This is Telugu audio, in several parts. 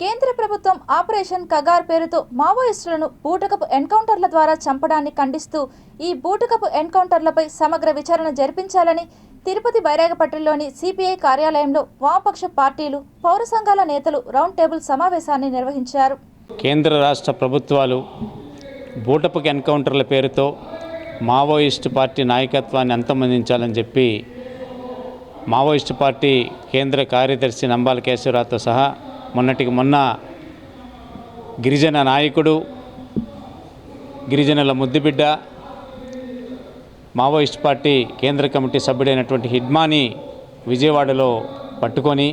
కేంద్ర ప్రభుత్వం ఆపరేషన్ కగార్ పేరుతో మావోయిస్టులను బూటకపు ఎన్కౌంటర్ల ద్వారా చంపడాన్ని ఖండిస్తూ ఈ బూటకపు ఎన్కౌంటర్లపై సమగ్ర విచారణ జరిపించాలని తిరుపతి బైరాగపట్టిలోని సిపిఐ కార్యాలయంలో వామపక్ష పార్టీలు పౌర సంఘాల నేతలు రౌండ్ టేబుల్ సమావేశాన్ని నిర్వహించారు. కేంద్ర రాష్ట్ర ప్రభుత్వాలు బూటపు ఎన్కౌంటర్ల పేరుతో మావోయిస్టు పార్టీ నాయకత్వాన్ని అంతమొందించాలని చెప్పి మావోయిస్టు పార్టీ కేంద్ర కార్యదర్శి నంబాల కేశవరావుతో సహా మొన్నటికి మొన్న గిరిజన నాయకుడు గిరిజనుల ముద్దుబిడ్డ మావోయిస్ట్ పార్టీ కేంద్ర కమిటీ సభ్యుడైనటువంటి హిడ్మాని విజయవాడలో పట్టుకొని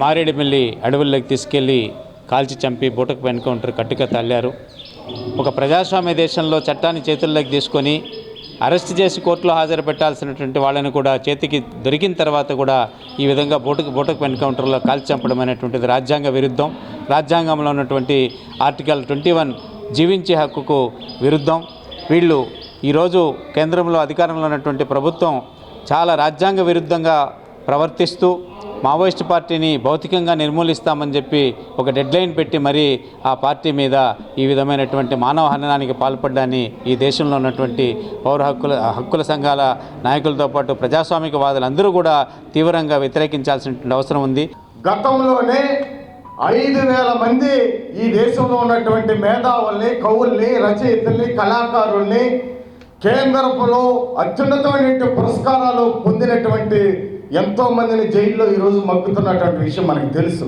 మారేడుమిల్లి అడవుల్లోకి తీసుకెళ్ళి కాల్చి చంపి బూటకు ఎన్కౌంటర్ కట్టుక తల్లారు. ఒక ప్రజాస్వామ్య దేశంలో చట్టాన్ని చేతుల్లోకి తీసుకొని అరెస్ట్ చేసి కోర్టులో హాజరు పెట్టాల్సినటువంటి వాళ్ళని కూడా చేతికి దొరికిన తర్వాత కూడా ఈ విధంగా బోటకు బోటకు ఎన్కౌంటర్లో కాల్చి చంపడం అనేటువంటిది రాజ్యాంగ విరుద్ధం. రాజ్యాంగంలో ఉన్నటువంటి ఆర్టికల్ ట్వంటీ వన్ జీవించే హక్కుకు విరుద్ధం. వీళ్ళు ఈరోజు కేంద్రంలో అధికారంలో ఉన్నటువంటి ప్రభుత్వం చాలా రాజ్యాంగ విరుద్ధంగా ప్రవర్తిస్తూ మావోయిస్ట్ పార్టీని భౌతికంగా నిర్మూలిస్తామని చెప్పి ఒక డెడ్లైన్ పెట్టి మరీ ఆ పార్టీ మీద ఈ విధమైనటువంటి మానవ హననానికి పాల్పడ్డాన్ని ఈ దేశంలో ఉన్నటువంటి పౌర హక్కుల హక్కుల సంఘాల నాయకులతో పాటు ప్రజాస్వామికవాదులు అందరూ కూడా తీవ్రంగా వ్యతిరేకించాల్సినటువంటి అవసరం ఉంది. గతంలోనే ఐదు వేల మంది ఈ దేశంలో ఉన్నటువంటి మేధావుల్ని కవుల్ని రచయితల్ని కళాకారుల్ని కేంద్రంలో అత్యున్నతమైనటువంటి పురస్కారాలు పొందినటువంటి ఎంతో మందిని జైల్లో ఈరోజు మగ్గుతున్నటువంటి విషయం మనకు తెలుసు.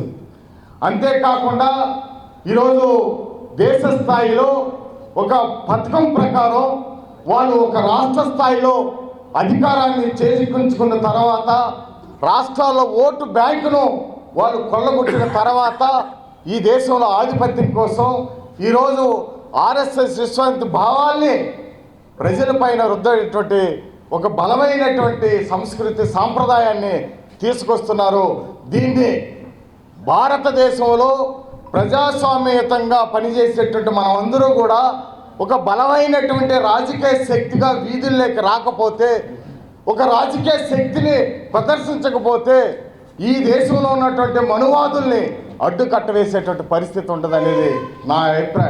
అంతేకాకుండా ఈరోజు దేశ స్థాయిలో ఒక పథకం ప్రకారం వాళ్ళు ఒక రాష్ట్ర స్థాయిలో అధికారాన్ని చేజిక్కించుకున్న తర్వాత రాష్ట్రాల్లో ఓటు బ్యాంకును వాళ్ళు కొల్లగొట్టిన తర్వాత ఈ దేశంలో ఆధిపత్యం కోసం ఈరోజు ఆర్ఎస్ఎస్ విశ్వాంతి భావాల్ని ప్రజలపైన రుద్దటువంటి ఒక బలమైనటువంటి సంస్కృతి సాంప్రదాయాన్ని తీసుకొస్తున్నారు. దీన్ని భారతదేశంలో ప్రజాస్వామ్యయుతంగా పనిచేసేటువంటి మనమందరూ కూడా ఒక బలమైనటువంటి రాజకీయ శక్తిగా వీధుల్లోకి రాకపోతే ఒక రాజకీయ శక్తిని ప్రదర్శించకపోతే ఈ దేశంలో ఉన్నటువంటి మనువాదుల్ని అడ్డుకట్ట వేసేటువంటి పరిస్థితి ఉంటుందనేది నా అభిప్రాయం.